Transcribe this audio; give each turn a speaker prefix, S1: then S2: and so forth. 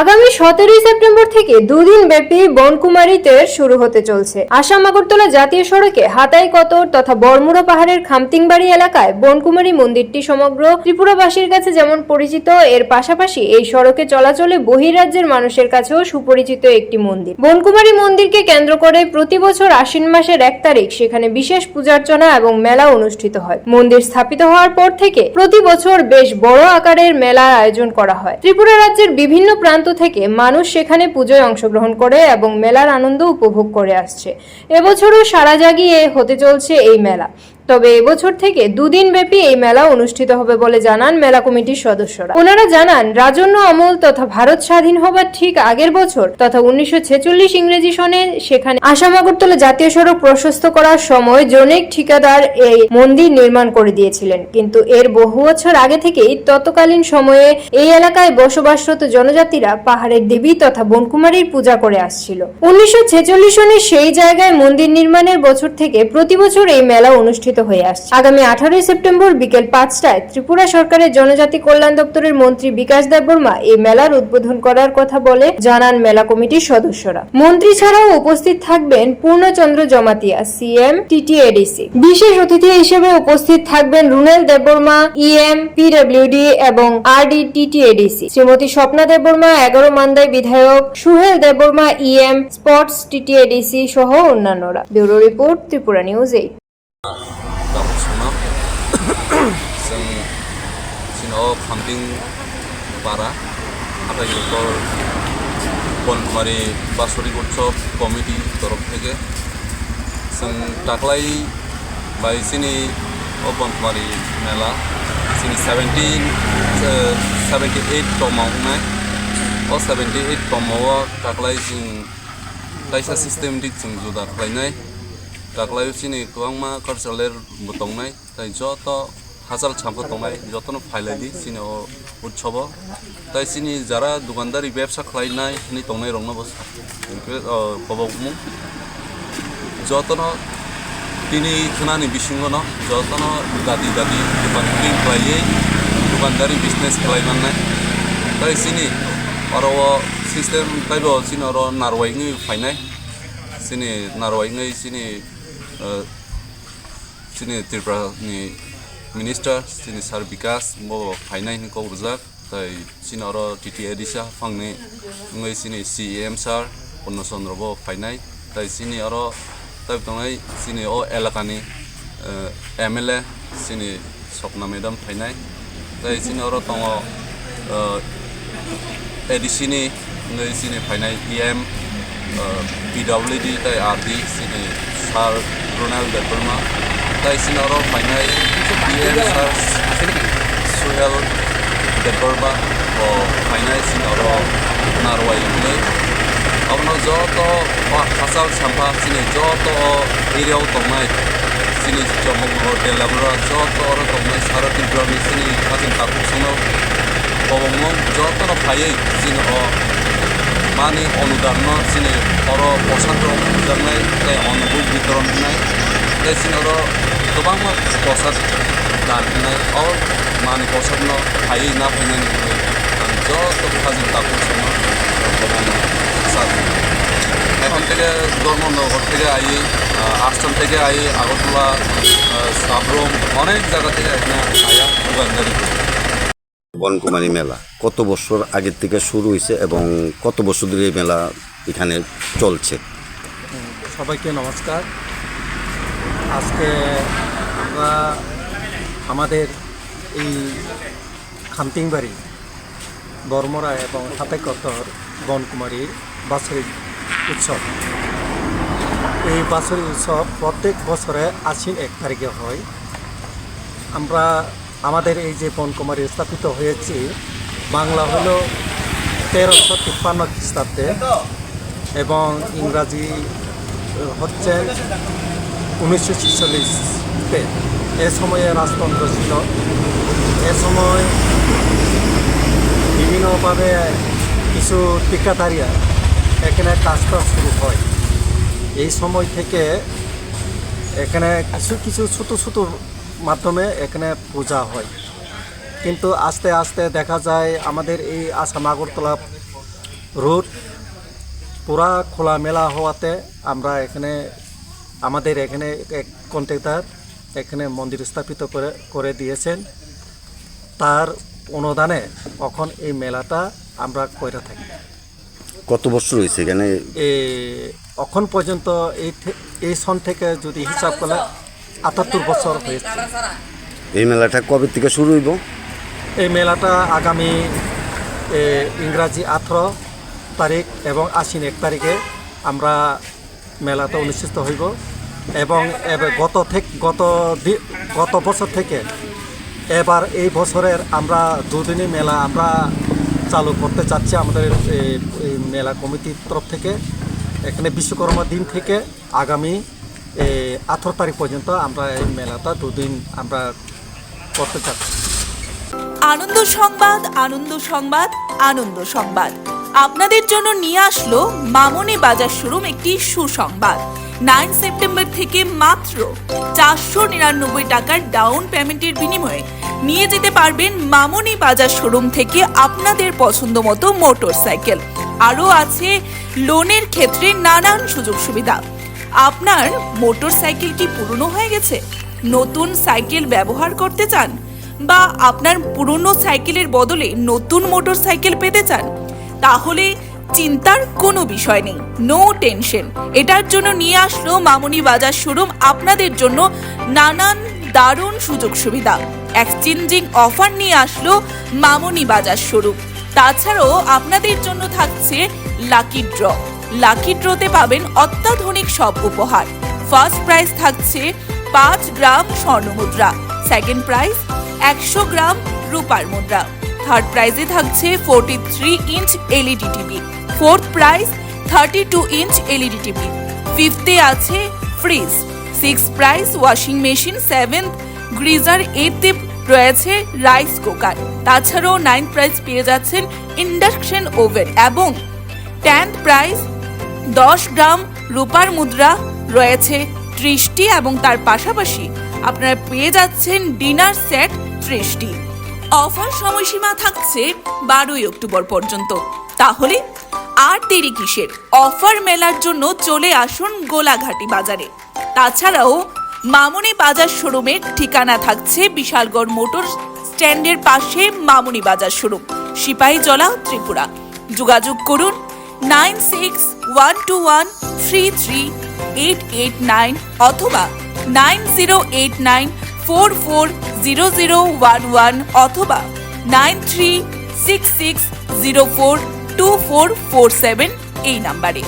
S1: আগামী সতেরোই সেপ্টেম্বর থেকে দুদিন ব্যাপী বনকুমারীতে শুরু হতে চলছে। আসাম, আগরতলা জাতীয় সড়কে হাতাই কতর তথা বরমুড়া পাহাড়ের খামতিংবাড়ি এলাকায় বনকুমারী মন্দিরটি সমগ্র ত্রিপুরাবাসীর কাছে যেমন পরিচিত, এর পাশাপাশি এই সড়কে চলাচলে বহিরাজ্যের মানুষের কাছেও সুপরিচিত একটি মন্দির। বনকুমারী মন্দিরকে কেন্দ্র করে প্রতি বছর আশ্বিন মাসের এক তারিখ সেখানে বিশেষ পূজার্চনা এবং মেলা অনুষ্ঠিত হয়। মন্দির স্থাপিত হওয়ার পর থেকে প্রতি বছর বেশ বড় আকারের মেলার আয়োজন করা হয়। ত্রিপুরা রাজ্যের বিভিন্ন প্রান্ত থেকে মানুষ সেখানে পুজোয় অংশগ্রহণ করে এবং মেলার আনন্দ উপভোগ করে আসছে। এবছরও সারা জাগিয়ে হতে চলছে এই মেলা। তবে এবছর থেকে দুদিন ব্যাপী এই মেলা অনুষ্ঠিত হবে বলে জানান মেলা কমিটির সদস্যরা। ওনারা জানান, রাজন্য আমল তথা ভারত স্বাধীন হবার ঠিক আগের বছর তথা উনিশশো ছেচল্লিশ ইংরেজি সনে সেখানে আসাম আগরতলা জাতীয় সড়ক প্রশস্ত করার সময় জনৈক ঠিকাদার এই মন্দির নির্মাণ করে দিয়েছিলেন। কিন্তু এর বহু বছর আগে থেকেই তৎকালীন সময়ে এই এলাকায় বসবাসরত জনজাতিরা পাহাড়ের দেবী তথা বনকুমারীর পূজা করে আসছিল। উনিশশো ছেচল্লিশ সনে সেই জায়গায় মন্দির নির্মাণের বছর থেকে প্রতি বছর এই মেলা অনুষ্ঠিত হয়ে আসছে। আগামী আঠারোই সেপ্টেম্বর বিকেল পাঁচটায় ত্রিপুরা সরকারের জনজাতি কল্যাণ দপ্তরের মন্ত্রী বিকাশ দেববর্মা এই মেলার উদ্বোধন করার কথা বলে জানান মেলা কমিটির সদস্যরা। মন্ত্রী ছাড়াও উপস্থিত থাকবেন পূর্ণচন্দ্র জমাতিয়া সিএম টিটিএডিসি বিশেষ অতিথি হিসেবে উপস্থিত থাকবেন রুনেল দেববর্মা ইএম পিডব্লিউডি এবং আরডি টিটিএডিসি শ্রীমতী স্বপ্না দেববর্মা এগারো মান্দাই বিধায়ক, Suhel Debbarma EM sports TTAADC সহ অন্যান্যরা। Bureau report Tripura
S2: news eight. जोंनाव फाम्पिं पारा हाथाइगतर বনকুমারী বাৎসরিক উৎসব কমিটি তরফ থেকে जों दाख्लै বাইশিনি ও বনকুমারী মেলা जों सेभेन्टिन सेभेन्टि ओइट टमाव नाय अ सेभेन्टि ओइट टमाव दाख्लै जों दाइसा सिस्टेमेटिक जों जुदा खालायनाय दाख्लै सिनि गोबां कालचारेल दंनाय তাই যত হাসাল ছাম্প তোমায় যতন ফাইলাই দি, সিনে ও উৎসব। তাই সিনি যারা দোকানদারি ব্যবসা খাই নাই হিনি তোমায় রং বসা কব যতন, তিনি খানি বিশৃঙ্গন। যতন, দাদি দাদি, দোকান ক্লিন খাইয়ে দোকানদারি বিজনেস খাইমান নাই। তাই সিনি আরও সিস্টেম তাইব সিন আরও নারওয়াইনি ফাইনাই সিনি নারওয়াইনি সিনি সিনি ত্রিপুরানি minister, sini sar bikas mo finance ni ko rujak tai sin aro TTA disa fangne ngai sini CM sar অন্য চন্দ্রব ফাইনাই তাই চিনি আরও তাই তঙাই চিনি ও এলাকানি এম এল এ চিনি স্বপ্না মেডাম ফাইনাই তাই চিনি আরও তঙ এডিসিনি नै চিনি ফাইনাই E M P W D তাই আর ডি চিনি সার রোনাল্ড বেপারমা दायसिनाराव फायनाय पि एम सार्स सुहेल देबबर्मा फायनाय सिनाराव नारवायनो ಅವನು ಜೋತ ಹಸಾಲ್ ಸಂಪಾ ಸಿನಿ ಜೋತ ಏರಿಯಾವು ತೊಂಬೈ ಸಿನಿ ಚಮಕ್ ಹೋಟೆಲ್ ಅವರ ಜೋತ ಅವರು ತೊಂಬೈ ಸಾರ ತಿಂಗ್ರಾಮಿ ಸಿನಿ ಕಾಸಿನ ಕಾಕು ಸಂಗೋ ಒಬ್ಬ ಜೋತನ ಫಾಯೈ ಸಿನಿ ಅ মানি অনুদান চিনে অর পোশাক অনুদান নাই অনুভূত বিতরণ নাই তাই চিনে गोबां प्रसाद दाननाय अ मानि प्रसाद न फायै ना फैनायनि आं যত কাজিন কাকুসনো প্রসাদ এখান থেকে ধর্মনগর থেকে আই আশ্রম থেকে আই আগরতলা সাবরুম অনেক জায়গা থেকে এখানে আয়া দোকানদারি করি।
S3: বনকুমারী মেলা কত বছর আগের থেকে শুরু হয়েছে এবং কত বছর ধরে এই মেলা এখানে চলছে
S4: সবাইকে নমস্কার আজকে আমরা আমাদের এই খামতিংবাড়ি বর্মরা এবং হাতেকতর বনকুমারী বাৎসরিক উৎসব। এই বাৎসরিক উৎসব প্রত্যেক বছরে আশ্বিন এক তারিখে হয়। আমরা আমাদের এই যে বনকুমারী স্থাপিত হয়েছে, বাংলা হলো তেরোশো তিপ্পান্ন খ্রিস্টাব্দে এবং ইংরাজি হচ্ছে উনিশশো ছেচল্লিশতে এ সময়ে রাজতন্ত্র ছিল। এ সময় বিভিন্নভাবে কিছু টিকাদারিয়া এখানে কাজটা শুরু হয়। এই সময় থেকে এখানে কিছু কিছু ছোটো ছোটো মাধ্যমে এখানে পূজা হয়। কিন্তু আস্তে আস্তে দেখা যায় আমাদের এই আসাম আগরতলা রোড পুরা খোলা মেলা হওয়াতে আমরা এখানে আমাদের এখানে এক কন্ট্রাক্টর এখানে মন্দির স্থাপিত করে করে দিয়েছেন। তার অনুদানে এখন এই মেলাটা আমরা করে থাকি।
S3: কত বছর হয়েছে এখানে?
S4: এখন পর্যন্ত এই এই সন থেকে যদি হিসাব করলে আটাত্তর বছর হয়েছে।
S3: এই মেলাটা কবে থেকে শুরু হইব?
S4: এই মেলাটা আগামী ইংরাজি আঠেরো তারিখ এবং আশ্বিন এক তারিখে আমরা মেলাটা অনুষ্ঠিত হইব এবং গত থেকে গত গত বছর থেকে এবার এই বছরের আমরা দুদিনই মেলা আমরা চালু করতে চাচ্ছি আমাদের মেলা কমিটির তরফ থেকে। এখানে বিশ্বকর্মা দিন থেকে আগামী আঠেরো তারিখ পর্যন্ত আমরা এই মেলাটা দুদিন আমরা করতে চাচ্ছি।
S5: আনন্দ সংবাদ আনন্দ সংবাদ আনন্দ সংবাদ। আপনাদের জন্য নিয়ে আসলো মামনি বাজার শোরুম একটি সুসংবাদ। নাইন সেপ্টেম্বর থেকে মাত্র চারশো নিরানব্বই টাকার ডাউন পেমেন্টের বিনিময়ে নিয়ে যেতে পারবেন মামনি বাজার শোরুম থেকে আপনাদের পছন্দ মতো মোটর সাইকেল আরও আছে লোনের ক্ষেত্রে নানান সুযোগ সুবিধা। আপনার মোটর সাইকেল কি পুরনো হয়ে গেছে? নতুন সাইকেল ব্যবহার করতে চান? বা আপনার পুরনো সাইকেলের বদলে নতুন মোটর সাইকেল পেতে চান? তাহলে চিন্তার কোনো বিষয় নেই। নো টেনশন এটার জন্য নিয়ে আসলো মামনি বাজার শোরুম আপনাদের জন্য নানান দারুণ সুযোগ সুবিধা। এক্সচেঞ্জিং অফার নিয়ে আসলো মামনি বাজার শোরুম। তাছাড়াও আপনাদের জন্য থাকছে লাকি ড্র লাকি ড্রতে পাবেন অত্যাধুনিক সব উপহার। ফার্স্ট প্রাইজ থাকছে পাঁচ গ্রাম স্বর্ণমুদ্রা। সেকেন্ড প্রাইজ একশো গ্রাম রূপার মুদ্রা। থার্ড প্রাইজে থাকছে forty three inch LED TV fourth prize thirty two inch LED TV ফিফথে আছে fridge six prize washing machine seventh geyser এইটে রয়েছে রাইস কুকার তাছাড়াও নাইন প্রাইজ পেয়ে যাচ্ছেন ইন্ডাকশন ওভেন এবং টেন্থ প্রাইজ দশ গ্রাম রূপার মুদ্রা রয়েছে ত্রিশটি। এবং তার পাশাপাশি আপনারা পেয়ে যাচ্ছেন ডিনার সেট ত্রিশটি। অফার সময়সীমা থাকছে বারোই অক্টোবর পর্যন্ত। তাহলে আর দেরি কিসের? অফার মেলার জন্য চলে আসুন গোলাঘাটি বাজারে। তাছাড়াও মামুনি বাজার শোরুমের ঠিকানা থাকছে বিশালগড় মোটর স্ট্যান্ডের পাশে মামুনি বাজার শোরুম, সিপাহীজলা, ত্রিপুরা। যোগাযোগ করুন nine six one two one three three eight eight nine অথবা nine zero eight nine four four zero zero one one অথবা nine six six zero four two four four seven এই নাম্বারে।